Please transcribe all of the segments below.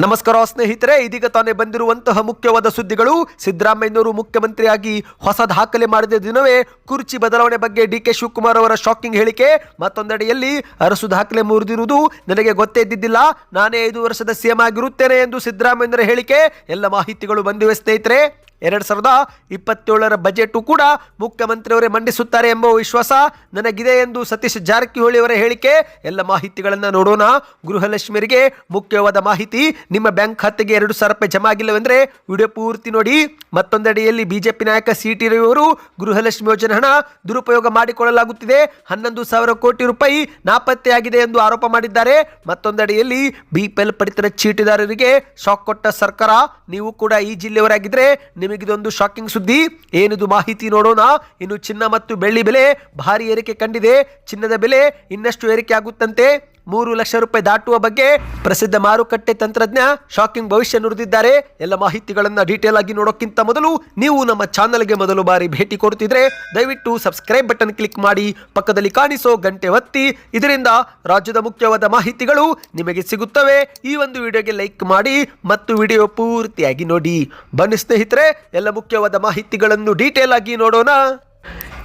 ನಮಸ್ಕಾರ ಸ್ನೇಹಿತರೆ, ಇದೀಗ ತಾನೇ ಬಂದಿರುವಂತಹ ಮುಖ್ಯವಾದ ಸುದ್ದಿಗಳು. ಸಿದ್ದರಾಮಯ್ಯನವರು ಮುಖ್ಯಮಂತ್ರಿಯಾಗಿ ಹೊಸ ದಾಖಲೆ ಮಾಡಿದ ದಿನವೇ ಕುರ್ಚಿ ಬದಲಾವಣೆ ಬಗ್ಗೆ ಡಿ ಕೆ ಶಿವಕುಮಾರ್ ಅವರ ಶಾಕಿಂಗ್ ಹೇಳಿಕೆ. ಮತ್ತೊಂದೆಡೆಯಲ್ಲಿ ಅರಸು ದಾಖಲೆ ಮುರಿದಿರುವುದು ನನಗೆ ಗೊತ್ತೇ ಇದ್ದಿದ್ದಿಲ್ಲ. ನಾನೇ ಐದು ವರ್ಷದ ಸಿಎಂ ಆಗಿರುತ್ತೇನೆ ಎಂದು ಸಿದ್ದರಾಮಯ್ಯನವರ ಹೇಳಿಕೆ. ಎಲ್ಲ ಮಾಹಿತಿಗಳು ಬಂದಿವೆ ಸ್ನೇಹಿತರೆ. ಎರಡ್ ಸಾವಿರದ ಇಪ್ಪತ್ತೇಳರ ಬಜೆಟು ಕೂಡ ಮುಖ್ಯಮಂತ್ರಿಯವರೇ ಮಂಡಿಸುತ್ತಾರೆ ಎಂಬ ವಿಶ್ವಾಸ ನನಗಿದೆ ಎಂದು ಸತೀಶ್ ಜಾರಕಿಹೊಳಿ ಅವರ ಹೇಳಿಕೆ. ಎಲ್ಲ ಮಾಹಿತಿಗಳನ್ನು ನೋಡೋಣ. ಗೃಹಲಕ್ಷ್ಮಿಯರಿಗೆ ಮುಖ್ಯವಾದ ಮಾಹಿತಿ, ನಿಮ್ಮ ಬ್ಯಾಂಕ್ ಖಾತೆಗೆ ಎರಡು ಸಾವಿರ ರೂಪಾಯಿ ಜಮಾ ಆಗಿಲ್ಲವೆಂದರೆ ವಿಡಿಯೋ ಪೂರ್ತಿ ನೋಡಿ. ಮತ್ತೊಂದೆಡೆಯಲ್ಲಿ ಬಿಜೆಪಿ ನಾಯಕ ಸಿ ಟಿ ರವಿ ಅವರು ಗೃಹಲಕ್ಷ್ಮಿ ಯೋಜನೆ ಹಣ ದುರುಪಯೋಗ ಮಾಡಿಕೊಳ್ಳಲಾಗುತ್ತಿದೆ. ಹನ್ನೊಂದು ಸಾವಿರ ಕೋಟಿ ರೂಪಾಯಿ ನಾಪತ್ತೆಯಾಗಿದೆ ಎಂದು ಆರೋಪ ಮಾಡಿದ್ದಾರೆ. ಮತ್ತೊಂದೆಡೆಯಲ್ಲಿ ಬಿಪಿಎಲ್ ಪಡಿತರ ಚೀಟಿದಾರರಿಗೆ ಶಾಕ್ ಕೊಟ್ಟ ಸರ್ಕಾರ. ನೀವು ಕೂಡ ಈ ಜಿಲ್ಲೆಯವರಾಗಿದ್ದರೆ ನಿಮಗಿದೊಂದು ಶಾಕಿಂಗ್ ಸುದ್ದಿ? ಏನಿದು ಮಾಹಿತಿ ನೋಡೋಣ? ಇನ್ನು ಚಿನ್ನ ಮತ್ತು ಬೆಳ್ಳಿ ಬೆಲೆ ಭಾರಿ ಏರಿಕೆ ಕಂಡಿದೆ. ಚಿನ್ನದ ಬೆಲೆ ಇನ್ನಷ್ಟು ಏರಿಕೆ ಆಗುತ್ತಂತೆ. ಮೂರು ಲಕ್ಷ ರೂಪಾಯಿ ದಾಟುವ ಬಗ್ಗೆ ಪ್ರಸಿದ್ಧ ಮಾರುಕಟ್ಟೆ ತಂತ್ರಜ್ಞ ಶಾಕಿಂಗ್ ಭವಿಷ್ಯ ನುಡಿದಿದ್ದಾರೆ. ಎಲ್ಲ ಮಾಹಿತಿಗಳನ್ನು ಡೀಟೇಲ್ ಆಗಿ ನೋಡೋಕ್ಕಿಂತ ಮೊದಲು ನೀವು ನಮ್ಮ ಚಾನಲ್ಗೆ ಮೊದಲು ಬಾರಿ ಭೇಟಿ ಕೊಡುತ್ತಿದ್ರೆ ದಯವಿಟ್ಟು ಸಬ್ಸ್ಕ್ರೈಬ್ ಬಟನ್ ಕ್ಲಿಕ್ ಮಾಡಿ, ಪಕ್ಕದಲ್ಲಿ ಕಾಣಿಸೋ ಗಂಟೆ ಒತ್ತಿ. ಇದರಿಂದ ರಾಜ್ಯದ ಮುಖ್ಯವಾದ ಮಾಹಿತಿಗಳು ನಿಮಗೆ ಸಿಗುತ್ತವೆ. ಈ ಒಂದು ವಿಡಿಯೋಗೆ ಲೈಕ್ ಮಾಡಿ ಮತ್ತು ವಿಡಿಯೋ ಪೂರ್ತಿಯಾಗಿ ನೋಡಿ. ಬನ್ನಿ ಸ್ನೇಹಿತರೆ, ಎಲ್ಲ ಮುಖ್ಯವಾದ ಮಾಹಿತಿಗಳನ್ನು ಡೀಟೇಲ್ ಆಗಿ ನೋಡೋಣ.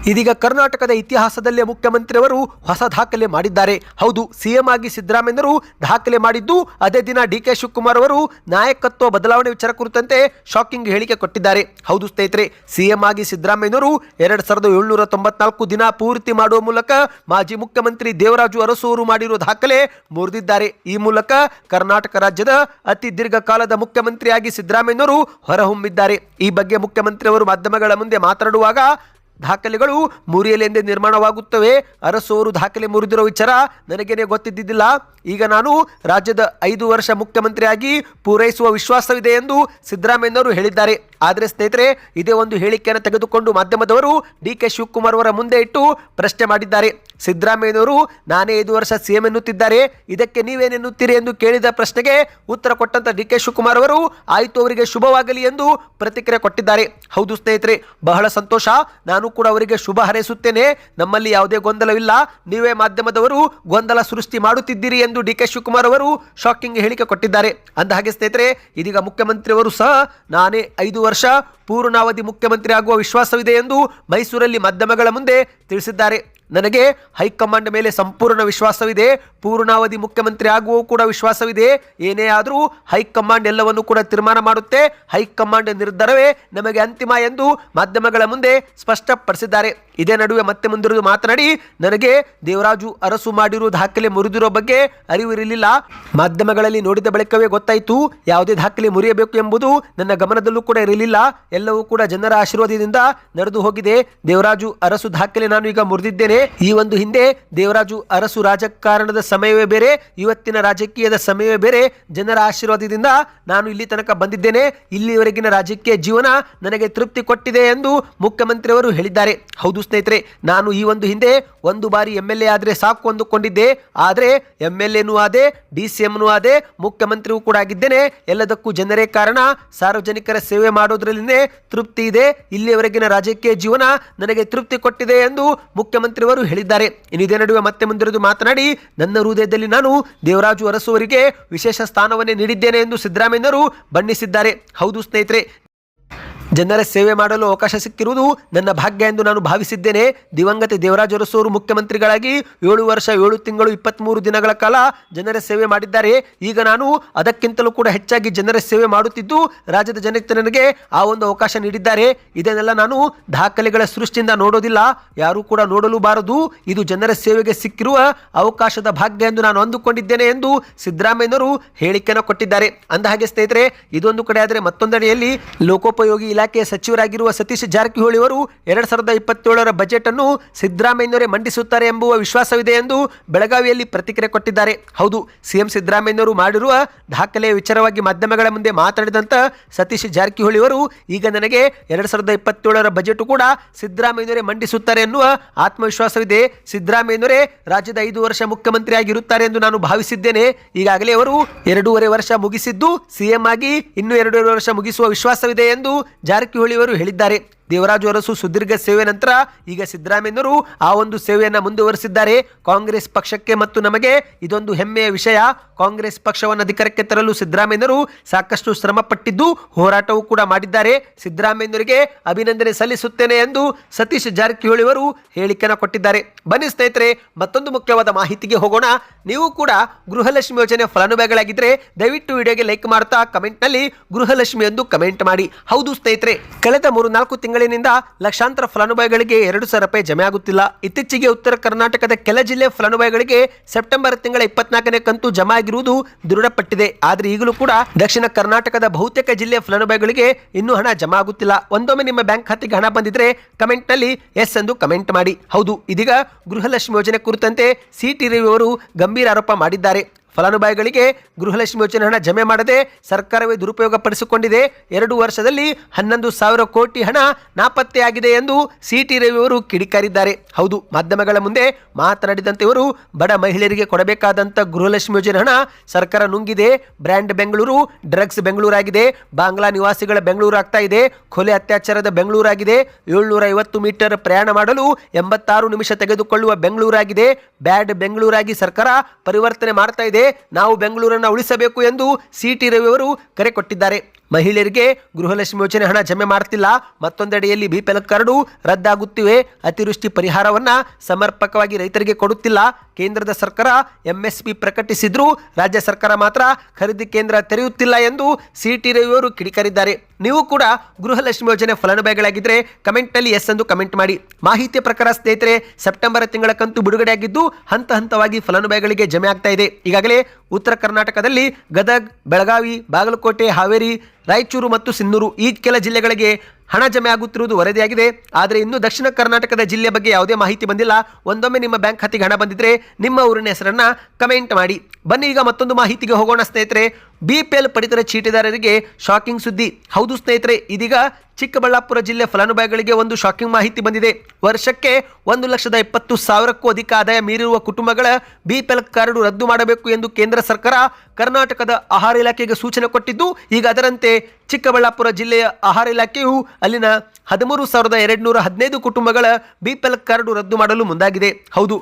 ಇದೀಗ ಕರ್ನಾಟಕದ ಇತಿಹಾಸದಲ್ಲೇ ಮುಖ್ಯಮಂತ್ರಿಯವರು ಹೊಸ ದಾಖಲೆ ಮಾಡಿದ್ದಾರೆ. ಹೌದು, ಸಿಎಂ ಆಗಿ ಸಿದ್ದರಾಮಯ್ಯರು ದಾಖಲೆ ಮಾಡಿದ್ದು, ಅದೇ ದಿನ ಡಿ ಕೆ ಶಿವಕುಮಾರ್ ಅವರು ನಾಯಕತ್ವ ಬದಲಾವಣೆ ವಿಚಾರ ಕುರಿತಂತೆ ಶಾಕಿಂಗ್ ಹೇಳಿಕೆ ಕೊಟ್ಟಿದ್ದಾರೆ. ಹೌದು ಸ್ನೇಹಿತರೆ, ಸಿಎಂ ಆಗಿ ಸಿದ್ದರಾಮಯ್ಯನವರು ಎರಡ್ ಸಾವಿರದ ಏಳ್ನೂರ ತೊಂಬತ್ನಾಲ್ಕು ದಿನ ಪೂರ್ತಿ ಮಾಡುವ ಮೂಲಕ ಮಾಜಿ ಮುಖ್ಯಮಂತ್ರಿ ದೇವರಾಜು ಅರಸು ಅವರು ಮಾಡಿರುವ ದಾಖಲೆ ಮುರಿದಿದ್ದಾರೆ. ಈ ಮೂಲಕ ಕರ್ನಾಟಕ ರಾಜ್ಯದ ಅತಿ ದೀರ್ಘಕಾಲದ ಮುಖ್ಯಮಂತ್ರಿಯಾಗಿ ಸಿದ್ದರಾಮಯ್ಯನವರು ಹೊರಹೊಮ್ಮಿದ್ದಾರೆ. ಈ ಬಗ್ಗೆ ಮುಖ್ಯಮಂತ್ರಿಯವರು ಮಾಧ್ಯಮಗಳ ಮುಂದೆ ಮಾತನಾಡುವಾಗ ದಾಖಲೆಗಳು ಮುರಿಯಲೆಂದೇ ನಿರ್ಮಾಣವಾಗುತ್ತವೆ. ಅರಸೋರು ದಾಖಲೆ ಮುರಿದಿರೋ ವಿಚಾರ ನನಗೇನೆ ಗೊತ್ತಿದ್ದಿದ್ದಿಲ್ಲ. ಈಗ ನಾನು ರಾಜ್ಯದ ಐದು ವರ್ಷ ಮುಖ್ಯಮಂತ್ರಿಯಾಗಿ ಪೂರೈಸುವ ವಿಶ್ವಾಸವಿದೆ ಎಂದು ಸಿದ್ದರಾಮಯ್ಯನವರು ಹೇಳಿದ್ದಾರೆ. ಆದರೆ ಸ್ನೇಹಿತರೆ, ಇದೇ ಒಂದು ಹೇಳಿಕೆಯನ್ನು ತೆಗೆದುಕೊಂಡು ಮಾಧ್ಯಮದವರು ಡಿ ಕೆ ಶಿವಕುಮಾರ್ ಅವರ ಮುಂದೆ ಇಟ್ಟು ಪ್ರಶ್ನೆ ಮಾಡಿದ್ದಾರೆ. ಸಿದ್ದರಾಮಯ್ಯನವರು, ನಾನೇ ಐದು ವರ್ಷ ಸಿಎಂ ಎನ್ನುತ್ತಿದ್ದಾರೆ. ಇದಕ್ಕೆ ನೀವೇನೆನ್ನುತ್ತೀರಿ ಎಂದು ಕೇಳಿದ ಪ್ರಶ್ನೆಗೆ ಉತ್ತರ ಕೊಟ್ಟಂತ ಡಿ ಕೆ ಶಿವಕುಮಾರ್ ಅವರು, ಆಯಿತು, ಅವರಿಗೆ ಶುಭವಾಗಲಿ ಎಂದು ಪ್ರತಿಕ್ರಿಯೆ ಕೊಟ್ಟಿದ್ದಾರೆ. ಹೌದು ಸ್ನೇಹಿತರೆ, ಬಹಳ ಸಂತೋಷ. ನಾನು ಕೂಡ ಅವರಿಗೆ ಶುಭ ಹಾರೈಸುತ್ತೇನೆ. ನಮ್ಮಲ್ಲಿ ಯಾವುದೇ ಗೊಂದಲವಿಲ್ಲ. ನೀವೇ ಮಾಧ್ಯಮದವರು ಗೊಂದಲ ಸೃಷ್ಟಿ ಮಾಡುತ್ತಿದ್ದೀರಿ ಎಂದು ಡಿ ಕೆ ಶಿವಕುಮಾರ್ ಅವರು ಶಾಕಿಂಗ್ ಹೇಳಿಕೆ ಕೊಟ್ಟಿದ್ದಾರೆ. ಅಂದ ಹಾಗೆ ಸ್ನೇಹಿತರೆ, ಇದೀಗ ಮುಖ್ಯಮಂತ್ರಿಯವರು ಸಹ ನಾನೇ ಐದು ವರ್ಷ ಪೂರ್ಣಾವಧಿ ಮುಖ್ಯಮಂತ್ರಿ ಆಗುವ ವಿಶ್ವಾಸವಿದೆ ಎಂದು ಮೈಸೂರಲ್ಲಿ ಮಾಧ್ಯಮಗಳ ಮುಂದೆ ತಿಳಿಸಿದ್ದಾರೆ. ನನಗೆ ಹೈಕಮಾಂಡ್ ಮೇಲೆ ಸಂಪೂರ್ಣ ವಿಶ್ವಾಸವಿದೆ, ಪೂರ್ಣಾವಧಿ ಮುಖ್ಯಮಂತ್ರಿ ಆಗುವ ಕೂಡ ವಿಶ್ವಾಸವಿದೆ. ಏನೇ ಆದರೂ ಹೈಕಮಾಂಡ್ ಎಲ್ಲವನ್ನು ಕೂಡ ತೀರ್ಮಾನ ಮಾಡುತ್ತೆ. ಹೈಕಮಾಂಡ್ ನಿರ್ಧಾರವೇ ನಮಗೆ ಅಂತಿಮ ಎಂದು ಮಾಧ್ಯಮಗಳ ಮುಂದೆ ಸ್ಪಷ್ಟಪಡಿಸಿದ್ದಾರೆ. ಇದೇ ನಡುವೆ ಮತ್ತೆ ಮುಂದಿರುವುದು ಮಾತನಾಡಿ, ನನಗೆ ದೇವರಾಜು ಅರಸು ಮಾಡಿರುವ ದಾಖಲೆ ಮುರಿದಿರೋ ಬಗ್ಗೆ ಅರಿವಿರಲಿಲ್ಲ. ಮಾಧ್ಯಮಗಳಲ್ಲಿ ನೋಡಿದ ಬಳಿಕವೇ ಗೊತ್ತಾಯಿತು, ಯಾವುದೇ ದಾಖಲೆ ಮುರಿಯಬೇಕು ಎಂಬುದು ನನ್ನ ಗಮನದಲ್ಲೂ ಕೂಡ ಇರಲಿಲ್ಲ. ಎಲ್ಲವೂ ಕೂಡ ಜನರ ಆಶೀರ್ವಾದದಿಂದ ನಡೆದು ಹೋಗಿದೆ. ದೇವರಾಜು ಅರಸು ದಾಖಲೆ ನಾನು ಈಗ ಮುರಿದಿದ್ದೇನೆ. ಈ ಒಂದು ಹಿಂದೆ ದೇವರಾಜು ಅರಸು ರಾಜಕಾರಣದ ಸಮಯವೇ ಬೇರೆ, ಇವತ್ತಿನ ರಾಜಕೀಯದ ಸಮಯವೇ ಬೇರೆ. ಜನರ ಆಶೀರ್ವಾದದಿಂದ ನಾನು ಇಲ್ಲಿ ತನಕ ಬಂದಿದ್ದೇನೆ. ಇಲ್ಲಿವರೆಗಿನ ರಾಜಕೀಯ ಜೀವನ ನನಗೆ ತೃಪ್ತಿ ಕೊಟ್ಟಿದೆ ಎಂದು ಮುಖ್ಯಮಂತ್ರಿಯವರು ಹೇಳಿದ್ದಾರೆ. ಹೌದು ಸ್ನೇಹಿತರೆ, ನಾನು ಈ ಒಂದು ಹಿಂದೆ ಒಂದು ಬಾರಿ ಎಂ ಎಲ್ ಎ ಆದರೆ ಸಾಕು ಅಂದುಕೊಂಡಿದ್ದೆ. ಆದರೆ ಎಂ ಎಲ್ ಎನೂ ಆದೆ, ಡಿ ಸಿ ಎಂನೂ ಆದೆ, ಮುಖ್ಯಮಂತ್ರಿಯೂ ಕೂಡ ಆಗಿದ್ದೇನೆ. ಎಲ್ಲದಕ್ಕೂ ಜನರೇ ಕಾರಣ, ಸಾರ್ವಜನಿಕರ ಸೇವೆ ಮಾಡೋದ್ರಲ್ಲಿನೇ ತೃಪ್ತಿ ಇದೆ. ಇಲ್ಲಿಯವರೆಗಿನ ರಾಜಕೀಯ ಜೀವನ ನನಗೆ ತೃಪ್ತಿ ಕೊಟ್ಟಿದೆ ಎಂದು ಮುಖ್ಯಮಂತ್ರಿಯವರು ಹೇಳಿದ್ದಾರೆ. ಇದೇ ನಡುವೆ ಮತ್ತೆ ಮುಂದಿರುವುದು ಮಾತನಾಡಿ, ನನ್ನ ಹೃದಯದಲ್ಲಿ ನಾನು ದೇವರಾಜು ಅರಸು ಅವರಿಗೆ ವಿಶೇಷ ಸ್ಥಾನವನ್ನೇ ನೀಡಿದ್ದೇನೆ ಎಂದು ಸಿದ್ದರಾಮಯ್ಯರು ಬಣ್ಣಿಸಿದ್ದಾರೆ. ಹೌದು ಸ್ನೇಹಿತರೆ ಜನರ ಸೇವೆ ಮಾಡಲು ಅವಕಾಶ ಸಿಕ್ಕಿರುವುದು ನನ್ನ ಭಾಗ್ಯ ಎಂದು ನಾನು ಭಾವಿಸಿದ್ದೇನೆ. ದಿವಂಗತ ದೇವರಾಜ ಅರಸು ಮುಖ್ಯಮಂತ್ರಿಗಳಾಗಿ ಏಳು ವರ್ಷ, ಏಳು ತಿಂಗಳು ಇಪ್ಪತ್ತ್ಮೂರು ದಿನಗಳ ಕಾಲ ಜನರ ಸೇವೆ ಮಾಡಿದ್ದಾರೆ. ಈಗ ನಾನು ಅದಕ್ಕಿಂತಲೂ ಕೂಡ ಹೆಚ್ಚಾಗಿ ಜನರ ಸೇವೆ ಮಾಡುತ್ತಿದ್ದು ರಾಜ್ಯದ ಜನತೆ ನನಗೆ ಆ ಒಂದು ಅವಕಾಶ ನೀಡಿದ್ದಾರೆ. ಇದನ್ನೆಲ್ಲ ನಾನು ದಾಖಲೆಗಳ ಸೃಷ್ಟಿಯಿಂದ ನೋಡೋದಿಲ್ಲ. ಯಾರೂ ಕೂಡ ನೋಡಲು ಬಾರದು. ಇದು ಜನರ ಸೇವೆಗೆ ಸಿಕ್ಕಿರುವ ಅವಕಾಶದ ಭಾಗ್ಯ ಎಂದು ನಾನು ಅಂದುಕೊಂಡಿದ್ದೇನೆ ಎಂದು ಸಿದ್ದರಾಮಯ್ಯನವರು ಹೇಳಿಕೆಯನ್ನು ಕೊಟ್ಟಿದ್ದಾರೆ. ಅಂದ ಹಾಗೆ ಸ್ನೇಹಿತರೆ, ಇದೊಂದು ಕಡೆ ಆದರೆ ಮತ್ತೊಂದೆಡೆಯಲ್ಲಿ ಲೋಕೋಪಯೋಗಿ ಇಲಾಖೆಯ ಸಚಿವರಾಗಿರುವ ಸತೀಶ್ ಜಾರಕಿಹೊಳಿ ಅವರು ಎರಡ್ ಸಾವಿರದ ಇಪ್ಪತ್ತೇಳರ ಬಜೆಟ್ ಅನ್ನು ಸಿದ್ದರಾಮಯ್ಯನವರೇ ಮಂಡಿಸುತ್ತಾರೆ ಎಂಬುವ ವಿಶ್ವಾಸವಿದೆ ಎಂದು ಬೆಳಗಾವಿಯಲ್ಲಿ ಪ್ರತಿಕ್ರಿಯೆ ಕೊಟ್ಟಿದ್ದಾರೆ. ಹೌದು, ಸಿಎಂ ಸಿದ್ದರಾಮಯ್ಯನವರು ಮಾಡಿರುವ ದಾಖಲೆಯ ವಿಚಾರವಾಗಿ ಮಾಧ್ಯಮಗಳ ಮುಂದೆ ಮಾತನಾಡಿದಂತ ಸತೀಶ್ ಜಾರಕಿಹೊಳಿ ಅವರು, ಈಗ ನನಗೆ ಎರಡ್ ಸಾವಿರದ ಇಪ್ಪತ್ತೇಳರ ಬಜೆಟ್ ಕೂಡ ಸಿದ್ದರಾಮಯ್ಯನವರೇ ಮಂಡಿಸುತ್ತಾರೆ ಎನ್ನುವ ಆತ್ಮವಿಶ್ವಾಸವಿದೆ. ಸಿದ್ದರಾಮಯ್ಯನವರೇ ರಾಜ್ಯದ ಐದು ವರ್ಷ ಮುಖ್ಯಮಂತ್ರಿಯಾಗಿರುತ್ತಾರೆ ಎಂದು ನಾನು ಭಾವಿಸಿದ್ದೇನೆ. ಈಗಾಗಲೇ ಅವರು ಎರಡೂವರೆ ವರ್ಷ ಮುಗಿಸಿದ್ದು, ಸಿಎಂ ಆಗಿ ಇನ್ನೂ ಎರಡೂವರೆ ವರ್ಷ ಮುಗಿಸುವ ವಿಶ್ವಾಸವಿದೆ ಎಂದು ಜಾರಕಿಹೊಳಿ ಅವರು ಹೇಳಿದ್ದಾರೆ. ದೇವರಾಜು ಅರಸು ಸುದೀರ್ಘ ಸೇವೆ ನಂತರ ಈಗ ಸಿದ್ದರಾಮಯ್ಯನವರು ಆ ಒಂದು ಸೇವೆಯನ್ನು ಮುಂದುವರಿಸಿದ್ದಾರೆ. ಕಾಂಗ್ರೆಸ್ ಪಕ್ಷಕ್ಕೆ ಮತ್ತು ನಮಗೆ ಇದೊಂದು ಹೆಮ್ಮೆಯ ವಿಷಯ. ಕಾಂಗ್ರೆಸ್ ಪಕ್ಷವನ್ನು ಅಧಿಕಾರಕ್ಕೆ ತರಲು ಸಿದ್ದರಾಮಯ್ಯನವರು ಸಾಕಷ್ಟು ಶ್ರಮ ಪಟ್ಟಿದ್ದು ಹೋರಾಟವೂ ಕೂಡ ಮಾಡಿದ್ದಾರೆ. ಸಿದ್ದರಾಮಯ್ಯನವರಿಗೆ ಅಭಿನಂದನೆ ಸಲ್ಲಿಸುತ್ತೇನೆ ಎಂದು ಸತೀಶ್ ಜಾರಕಿಹೊಳಿ ಅವರು ಹೇಳಿಕೆಯನ್ನು ಕೊಟ್ಟಿದ್ದಾರೆ. ಬನ್ನಿ ಸ್ನೇಹಿತರೆ, ಮತ್ತೊಂದು ಮುಖ್ಯವಾದ ಮಾಹಿತಿಗೆ ಹೋಗೋಣ. ನೀವು ಕೂಡ ಗೃಹಲಕ್ಷ್ಮಿ ಯೋಜನೆ ಫಲಾನುಭವಿಗಳಾಗಿದ್ದರೆ ದಯವಿಟ್ಟು ವಿಡಿಯೋಗೆ ಲೈಕ್ ಮಾಡ್ತಾ ಕಮೆಂಟ್ನಲ್ಲಿ ಗೃಹಲಕ್ಷ್ಮಿ ಎಂದು ಕಮೆಂಟ್ ಮಾಡಿ. ಹೌದು ಸ್ನೇಹಿತರೆ, ಕಳೆದ ಮೂರು ನಾಲ್ಕು ತಿಂಗಳಿನಿಂದ ಲಕ್ಷಾಂತರ ಫಲಾನುಭವಿಗಳಿಗೆ ಎರಡು ಸಾವಿರ ರೂಪಾಯಿ ಜಮೆ ಆಗುತ್ತಿಲ್ಲ. ಇತ್ತೀಚೆಗೆ ಉತ್ತರ ಕರ್ನಾಟಕದ ಕೆಲ ಜಿಲ್ಲೆ ಫಲಾನುಭವಿಗಳಿಗೆ ಸೆಪ್ಟೆಂಬರ್ ತಿಂಗಳ ಇಪ್ಪತ್ನಾಲ್ಕನೇ ಕಂತು ಜಮಾ ಆಗಿರುವುದು ದೃಢಪಟ್ಟಿದೆ. ಆದರೆ ಈಗಲೂ ಕೂಡ ದಕ್ಷಿಣ ಕರ್ನಾಟಕದ ಬಹುತೇಕ ಜಿಲ್ಲೆಯ ಫಲಾನುಭವಿಗಳಿಗೆ ಇನ್ನೂ ಹಣ ಜಮಾ ಆಗುತ್ತಿಲ್ಲ. ಒಂದೊಮ್ಮೆ ನಿಮ್ಮ ಬ್ಯಾಂಕ್ ಖಾತೆಗೆ ಹಣ ಬಂದಿದ್ರೆ ಕಮೆಂಟ್ನಲ್ಲಿ ಎಸ್ ಎಂದು ಕಮೆಂಟ್ ಮಾಡಿ. ಹೌದು, ಇದೀಗ ಗೃಹಲಕ್ಷ್ಮಿ ಯೋಜನೆ ಕುರಿತಂತೆ ಸಿಟಿ ರವಿ ಅವರು ಗಂಭೀರ ಆರೋಪ ಮಾಡಿದ್ದಾರೆ. ಫಲಾನುಭವಿಗಳಿಗೆ ಗೃಹಲಕ್ಷ್ಮಿ ಯೋಜನೆ ಹಣ ಜಮೆ ಮಾಡದೆ ಸರ್ಕಾರವೇ ದುರುಪಯೋಗ ಪಡಿಸಿಕೊಂಡಿದೆ ಎರಡು ವರ್ಷದಲ್ಲಿ ಹನ್ನೊಂದು ಸಾವಿರ ಕೋಟಿ ಹಣ ನಾಪತ್ತೆಯಾಗಿದೆ ಎಂದು ಸಿಟಿ ರವಿ ಅವರು ಕಿಡಿಕಾರಿದ್ದಾರೆ. ಹೌದು, ಮಾಧ್ಯಮಗಳ ಮುಂದೆ ಮಾತನಾಡಿದಂತೆ ಇವರು ಬಡ ಮಹಿಳೆಯರಿಗೆ ಕೊಡಬೇಕಾದಂಥ ಗೃಹಲಕ್ಷ್ಮಿ ಯೋಜನೆ ಹಣ ಸರ್ಕಾರ ನುಂಗಿದೆ. ಬ್ರ್ಯಾಂಡ್ ಬೆಂಗಳೂರು, ಡ್ರಗ್ಸ್ ಬೆಂಗಳೂರಾಗಿದೆ. ಬಾಂಗ್ಲಾ ನಿವಾಸಿಗಳ ಬೆಂಗಳೂರು ಆಗ್ತಾ ಇದೆ. ಕೊಲೆ ಅತ್ಯಾಚಾರದ ಬೆಂಗಳೂರಾಗಿದೆ. ಏಳ್ನೂರ ಐವತ್ತು ಮೀಟರ್ ಪ್ರಯಾಣ ಮಾಡಲು ಎಂಬತ್ತಾರು ನಿಮಿಷ ತೆಗೆದುಕೊಳ್ಳುವ ಬೆಂಗಳೂರಾಗಿದೆ. ಬ್ಯಾಡ್ ಬೆಂಗಳೂರಾಗಿ ಸರ್ಕಾರ ಪರಿವರ್ತನೆ ಮಾಡ್ತಾ ಇದೆ. ನಾವು ಬೆಂಗಳೂರನ್ನು ಉಳಿಸಬೇಕು ಎಂದು ಸಿ ಟಿ ರವಿ ಅವರು ಕರೆ ಕೊಟ್ಟಿದ್ದಾರೆ. ಮಹಿಳೆಯರಿಗೆ ಗೃಹಲಕ್ಷ್ಮಿ ಯೋಜನೆ ಹಣ ಜಮೆ ಮಾಡ್ತಿಲ್ಲ. ಮತ್ತೊಂದೆಡೆಯಲ್ಲಿ ಬಿಪಿಎಲ್ ಕಾರ್ಡು ರದ್ದಾಗುತ್ತಿವೆ. ಅತಿವೃಷ್ಟಿ ಪರಿಹಾರವನ್ನು ಸಮರ್ಪಕವಾಗಿ ರೈತರಿಗೆ ಕೊಡುತ್ತಿಲ್ಲ. ಕೇಂದ್ರದ ಸರ್ಕಾರ ಎಂಎಸ್ಪಿ ಪ್ರಕಟಿಸಿದ್ರೂ ರಾಜ್ಯ ಸರ್ಕಾರ ಮಾತ್ರ ಖರೀದಿ ಕೇಂದ್ರ ತೆರೆಯುತ್ತಿಲ್ಲ ಎಂದು ಸಿ ಟಿ ರವಿ ಅವರು ಕಿಡಿಕಾರಿದ್ದಾರೆ. ನೀವು ಕೂಡ ಗೃಹಲಕ್ಷ್ಮಿ ಯೋಜನೆ ಫಲಾನುಭವಿಗಳಾಗಿದ್ದರೆ ಕಮೆಂಟ್ನಲ್ಲಿ ಎಸ್ ಎಂದು ಕಮೆಂಟ್ ಮಾಡಿ. ಮಾಹಿತಿಯ ಪ್ರಕಾರ ಸ್ನೇಹಿತರೆ ಸೆಪ್ಟೆಂಬರ್ ತಿಂಗಳ ಕಂತು ಬಿಡುಗಡೆಯಾಗಿದ್ದು ಹಂತ ಹಂತವಾಗಿ ಫಲಾನುಭವಿಗಳಿಗೆ ಜಮೆ ಆಗ್ತಾ ಇದೆ. ಈಗಾಗಲೇ ಉತ್ತರ ಕರ್ನಾಟಕದಲ್ಲಿ ಗದಗ್, ಬೆಳಗಾವಿ, ಬಾಗಲಕೋಟೆ, ಹಾವೇರಿ, ರಾಯಚೂರು ಮತ್ತು ಸಿನ್ನೂರು ಈ ಕೆಲ ಜಿಲ್ಲೆಗಳಿಗೆ ಹಣ ಜಮೆ ಆಗುತ್ತಿರುವುದು ವರದಿಯಾಗಿದೆ. ಆದರೆ ಇನ್ನು ದಕ್ಷಿಣ ಕರ್ನಾಟಕದ ಜಿಲ್ಲೆ ಬಗ್ಗೆ ಯಾವುದೇ ಮಾಹಿತಿ ಬಂದಿಲ್ಲ. ಒಂದೊಮ್ಮೆ ನಿಮ್ಮ ಬ್ಯಾಂಕ್ ಖಾತೆಗೆ ಹಣ ಬಂದಿದ್ರೆ ನಿಮ್ಮ ಊರಿನ ಹೆಸರನ್ನ ಕಮೆಂಟ್ ಮಾಡಿ. ಬನ್ನಿ, ಈಗ ಮತ್ತೊಂದು ಮಾಹಿತಿಗೆ ಹೋಗೋಣ ಸ್ನೇಹಿತರೆ. ಬಿ ಪಿ ಎಲ್ ಪಡಿತರ ಚೀಟಿದಾರರಿಗೆ ಶಾಕಿಂಗ್ ಸುದ್ದಿ. ಹೌದು ಸ್ನೇಹಿತರೆ, ಇದೀಗ ಚಿಕ್ಕಬಳ್ಳಾಪುರ ಜಿಲ್ಲೆ ಫಲಾನುಭವಿಗಳಿಗೆ ಒಂದು ಶಾಕಿಂಗ್ ಮಾಹಿತಿ ಬಂದಿದೆ. ವರ್ಷಕ್ಕೆ ಒಂದು ಲಕ್ಷದ ಇಪ್ಪತ್ತು ಸಾವಿರಕ್ಕೂ ಅಧಿಕ ಆದಾಯ ಮೀರಿರುವ ಕುಟುಂಬಗಳ ಬಿ ಪಿ ಎಲ್ ಕಾರ್ಡು ರದ್ದು ಮಾಡಬೇಕು ಎಂದು ಕೇಂದ್ರ ಸರ್ಕಾರ ಕರ್ನಾಟಕದ ಆಹಾರ ಇಲಾಖೆಗೆ ಸೂಚನೆ ಕೊಟ್ಟಿದ್ದು, ಈಗ ಅದರಂತೆ ಚಿಕ್ಕಬಳ್ಳಾಪುರ ಜಿಲ್ಲೆಯ ಆಹಾರ ಇಲಾಖೆಯು ಅಲ್ಲಿನ ಹದಿಮೂರು ಸಾವಿರದ ಎರಡು ನೂರ ಹದಿನೈದು ಕುಟುಂಬಗಳ ಬಿ ಪಿ ಎಲ್ ಕಾರ್ಡು ರದ್ದು ಮಾಡಲು ಮುಂದಾಗಿದೆ. ಹೌದು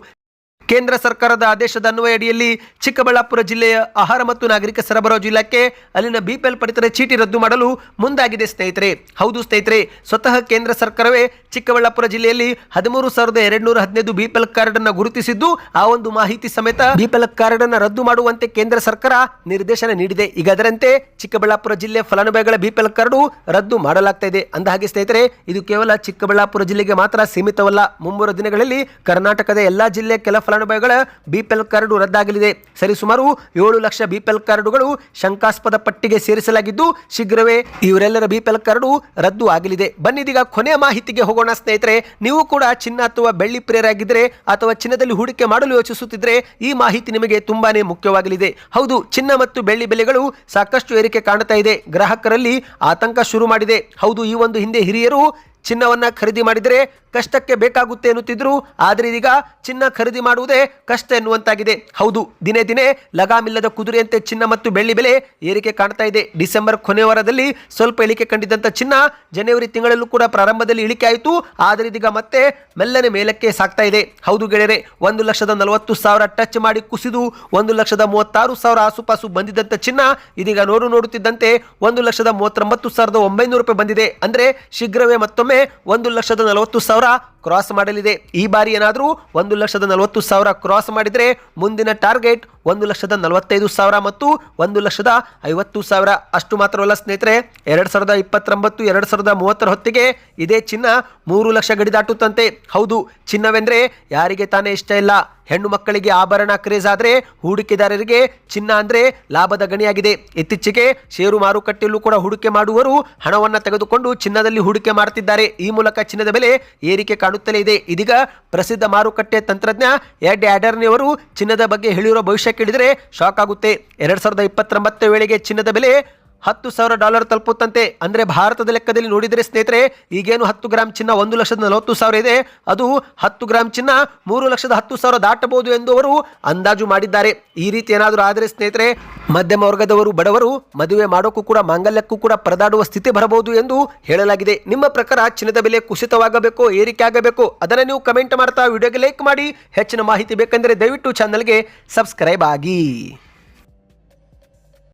ಕೇಂದ್ರ ಸರ್ಕಾರದ ಆದೇಶದ ಅನ್ವಯ ಅಡಿಯಲ್ಲಿ ಚಿಕ್ಕಬಳ್ಳಾಪುರ ಜಿಲ್ಲೆಯ ಆಹಾರ ಮತ್ತು ನಾಗರಿಕ ಸರಬರಾಜು ಇಲಾಖೆ ಅಲ್ಲಿನ ಬಿಪಿಎಲ್ ಪಡಿತರ ಚೀಟಿ ರದ್ದು ಮಾಡಲು ಮುಂದಾಗಿದೆ ಸ್ನೇಹಿತರೆ. ಹೌದು ಸ್ನೇಹಿತರೆ, ಸ್ವತಃ ಕೇಂದ್ರ ಸರ್ಕಾರವೇ ಚಿಕ್ಕಬಳ್ಳಾಪುರ ಜಿಲ್ಲೆಯಲ್ಲಿ ಹದಿಮೂರು ಸಾವಿರದ ಎರಡು ನೂರ ಹದಿನೈದು ಬಿಪಿಎಲ್ ಕಾರ್ಡ್ ಅನ್ನು ಗುರುತಿಸಿದ್ದು, ಆ ಒಂದು ಮಾಹಿತಿ ಸಮೇತ ಬಿಪಿಎಲ್ ಕಾರ್ಡ್ ಅನ್ನು ರದ್ದು ಮಾಡುವಂತೆ ಕೇಂದ್ರ ಸರ್ಕಾರ ನಿರ್ದೇಶನ ನೀಡಿದೆ. ಈಗ ಅದರಂತೆ ಚಿಕ್ಕಬಳ್ಳಾಪುರ ಜಿಲ್ಲೆ ಫಲಾನುಭವಿಗಳ ಬಿಪಿಎಲ್ ಕಾರ್ಡು ರದ್ದು ಮಾಡಲಾಗ್ತಾ ಇದೆ. ಅಂದಹಾಗೆ ಸ್ನೇಹಿತರೆ, ಇದು ಕೇವಲ ಚಿಕ್ಕಬಳ್ಳಾಪುರ ಜಿಲ್ಲೆಗೆ ಮಾತ್ರ ಸೀಮಿತವಲ್ಲ. ಮುಂಬರುವ ದಿನಗಳಲ್ಲಿ ಕರ್ನಾಟಕದ ಎಲ್ಲಾ ಜಿಲ್ಲೆ ಕೆಲ ಫಲಾನುಭವಿಗಳ ಬಿಪಿಎಲ್ ಕಾರ್ಡು ರದ್ದಾಗಲಿದೆ. ಸರಿಸುಮಾರು ಏಳು ಲಕ್ಷ ಬಿಪಿಎಲ್ ಕಾರ್ಡುಗಳು ಶಂಕಾಸ್ಪದ ಪಟ್ಟಿಗೆ ಸೇರಿಸಲಾಗಿದ್ದು, ಶೀಘ್ರವೇ ಇವರೆಲ್ಲರ ಬಿಪಿಎಲ್ ಕಾರ್ಡು ರದ್ದು ಆಗಲಿದೆ. ಬನ್ನಿದೀಗ ಕೊನೆಯ ಮಾಹಿತಿಗೆ ಹೋಗೋಣ, ಸ್ನೇಹಿತರೆ. ನೀವು ಕೂಡ ಚಿನ್ನ ಅಥವಾ ಬೆಳ್ಳಿ ಪ್ರಿಯರಾಗಿದ್ದರೆ ಅಥವಾ ಚಿನ್ನದಲ್ಲಿ ಹೂಡಿಕೆ ಮಾಡಲು ಯೋಚಿಸುತ್ತಿದ್ದರೆ ಈ ಮಾಹಿತಿ ನಿಮಗೆ ತುಂಬಾನೇ ಮುಖ್ಯವಾಗಲಿದೆ. ಹೌದು, ಚಿನ್ನ ಮತ್ತು ಬೆಳ್ಳಿ ಬೆಲೆಗಳು ಸಾಕಷ್ಟು ಏರಿಕೆ ಕಾಣ್ತಾ ಇದೆ. ಗ್ರಾಹಕರಲ್ಲಿ ಆತಂಕ ಶುರು ಮಾಡಿದೆ. ಹೌದು, ಈ ಒಂದು ಹಿಂದೆ ಹಿರಿಯರು ಚಿನ್ನವನ್ನ ಖರೀದಿ ಮಾಡಿದರೆ ಕಷ್ಟಕ್ಕೆ ಬೇಕಾಗುತ್ತೆ ಎನ್ನುತ್ತಿದ್ರು ಆದರೆ ಇದೀಗ ಚಿನ್ನ ಖರೀದಿ ಮಾಡುವುದೇ ಕಷ್ಟ ಎನ್ನುವಂತಾಗಿದೆ. ಹೌದು, ದಿನೇ ದಿನೇ ಲಗಾಮಿಲ್ಲದ ಕುದುರೆಯಂತೆ ಚಿನ್ನ ಮತ್ತು ಬೆಳ್ಳಿ ಬೆಲೆ ಏರಿಕೆ ಕಾಣ್ತಾ ಇದೆ. ಡಿಸೆಂಬರ್ ಕೊನೆ ವಾರದಲ್ಲಿ ಸ್ವಲ್ಪ ಇಳಿಕೆ ಕಂಡಿದ್ದಂಥ ಚಿನ್ನ ಜನವರಿ ತಿಂಗಳಲ್ಲೂ ಕೂಡ ಪ್ರಾರಂಭದಲ್ಲಿ ಇಳಿಕೆ ಆಯಿತು. ಆದರೆ ಇದೀಗ ಮತ್ತೆ ಮೆಲ್ಲನೆ ಮೇಲಕ್ಕೆ ಸಾಕ್ತಾ ಇದೆ. ಹೌದು ಗೆಳೆಯರೆ, ಒಂದು ಲಕ್ಷದ ನಲವತ್ತು ಸಾವಿರ ಟಚ್ ಮಾಡಿ ಕುಸಿದು, ಒಂದು ಲಕ್ಷದ ಮೂವತ್ತಾರು ಸಾವಿರ ಆಸುಪಾಸು ಬಂದಿದ್ದಂಥ ಚಿನ್ನ ಇದೀಗ ನೋಡು ನೋಡುತ್ತಿದ್ದಂತೆ ಒಂದು ಲಕ್ಷದ ಮೂವತ್ತೊಂಬತ್ತು ಸಾವಿರದ ಒಂಬೈನೂರು ರೂಪಾಯಿ ಬಂದಿದೆ. ಅಂದರೆ ಶೀಘ್ರವೇ ಮತ್ತೊಮ್ಮೆ ಒಂದು ಲಕ್ಷದ ನಲವತ್ತು ಸಾವಿರ ಕ್ರಾಸ್ ಮಾಡಲಿದೆ. ಈ ಬಾರಿ ಏನಾದರೂ ಒಂದು ಲಕ್ಷದ ನಲವತ್ತು ಸಾವಿರ ಕ್ರಾಸ್ ಮಾಡಿದರೆ ಮುಂದಿನ ಟಾರ್ಗೆಟ್ ಒಂದು ಲಕ್ಷದ ನಲವತ್ತೈದು ಸಾವಿರ ಮತ್ತು ಒಂದು ಲಕ್ಷದ ಐವತ್ತು ಸಾವಿರ. ಅಷ್ಟು ಮಾತ್ರವಲ್ಲ ಸ್ನೇಹಿತರೆ, ಎರಡು ಸಾವಿರದ ಇಪ್ಪತ್ತೊಂಬತ್ತು, ಎರಡು ಸಾವಿರದ ಮೂವತ್ತರ ಹೊತ್ತಿಗೆ ಇದೇ ಚಿನ್ನ ಮೂರು ಲಕ್ಷ ಗಡಿ ದಾಟುತ್ತಂತೆ. ಹೌದು, ಚಿನ್ನವೆಂದರೆ ಯಾರಿಗೆ ತಾನೇ ಇಷ್ಟ ಇಲ್ಲ. ಹೆಣ್ಣು ಮಕ್ಕಳಿಗೆ ಆಭರಣ ಕ್ರೇಜ್ ಆದರೆ ಹೂಡಿಕೆದಾರರಿಗೆ ಚಿನ್ನ ಅಂದರೆ ಲಾಭದ ಗಣಿಯಾಗಿದೆ. ಇತ್ತೀಚೆಗೆ ಷೇರು ಮಾರುಕಟ್ಟೆಯಲ್ಲೂ ಕೂಡ ಹೂಡಿಕೆ ಮಾಡುವವರು ಹಣವನ್ನು ತೆಗೆದುಕೊಂಡು ಚಿನ್ನದಲ್ಲಿ ಹೂಡಿಕೆ ಮಾಡ್ತಿದ್ದಾರೆ. ಈ ಮೂಲಕ ಚಿನ್ನದ ಬೆಲೆ ಏರಿಕೆ ಕಾಣುತ್ತಲೇ ಇದೆ. ಇದೀಗ ಪ್ರಸಿದ್ಧ ಮಾರುಕಟ್ಟೆ ತಂತ್ರಜ್ಞ ಎಡ್ ಆಡರ್ನಿಯವರು ಚಿನ್ನದ ಬಗ್ಗೆ ಹೇಳಿರೋ ಭವಿಷ್ಯ ಕೇಳಿದರೆ ಶಾಕ್ ಆಗುತ್ತೆ. ಎರಡು ಸಾವಿರದ ಇಪ್ಪತ್ತೊಂಬತ್ತು ವೇಳೆಗೆ ಚಿನ್ನದ ಬೆಲೆ ಹತ್ತು ಸಾವಿರ ಡಾಲರ್ ತಲುಪುತ್ತಂತೆ. ಅಂದರೆ ಭಾರತದ ಲೆಕ್ಕದಲ್ಲಿ ನೋಡಿದರೆ ಸ್ನೇಹಿತರೆ, ಈಗೇನು ಹತ್ತು ಗ್ರಾಮ್ ಚಿನ್ನ ಒಂದು ಲಕ್ಷದ ನಲವತ್ತು ಸಾವಿರ ಇದೆ. ಅದು ಹತ್ತು ಗ್ರಾಮ್ ಚಿನ್ನ ಮೂರು ಲಕ್ಷದ ಹತ್ತು ಸಾವಿರ ದಾಟಬಹುದು ಎಂದು ಅವರು ಅಂದಾಜು ಮಾಡಿದ್ದಾರೆ. ಈ ರೀತಿ ಏನಾದರೂ ಆದರೆ ಸ್ನೇಹಿತರೆ, ಮಧ್ಯಮ ವರ್ಗದವರು, ಬಡವರು ಮದುವೆ ಮಾಡೋಕ್ಕೂ ಕೂಡ, ಮಾಂಗಲ್ಯಕ್ಕೂ ಕೂಡ ಪರದಾಡುವ ಸ್ಥಿತಿ ಬರಬಹುದು ಎಂದು ಹೇಳಲಾಗಿದೆ. ನಿಮ್ಮ ಪ್ರಕಾರ ಚಿನ್ನದ ಬೆಲೆ ಕುಸಿತವಾಗಬೇಕು, ಏರಿಕೆ ಆಗಬೇಕು, ಅದನ್ನು ನೀವು ಕಮೆಂಟ್ ಮಾಡ್ತಾ ವಿಡಿಯೋಗೆ ಲೈಕ್ ಮಾಡಿ. ಹೆಚ್ಚಿನ ಮಾಹಿತಿ ಬೇಕೆಂದರೆ ದಯವಿಟ್ಟು ಚಾನಲ್ಗೆ ಸಬ್ಸ್ಕ್ರೈಬ್ ಆಗಿ.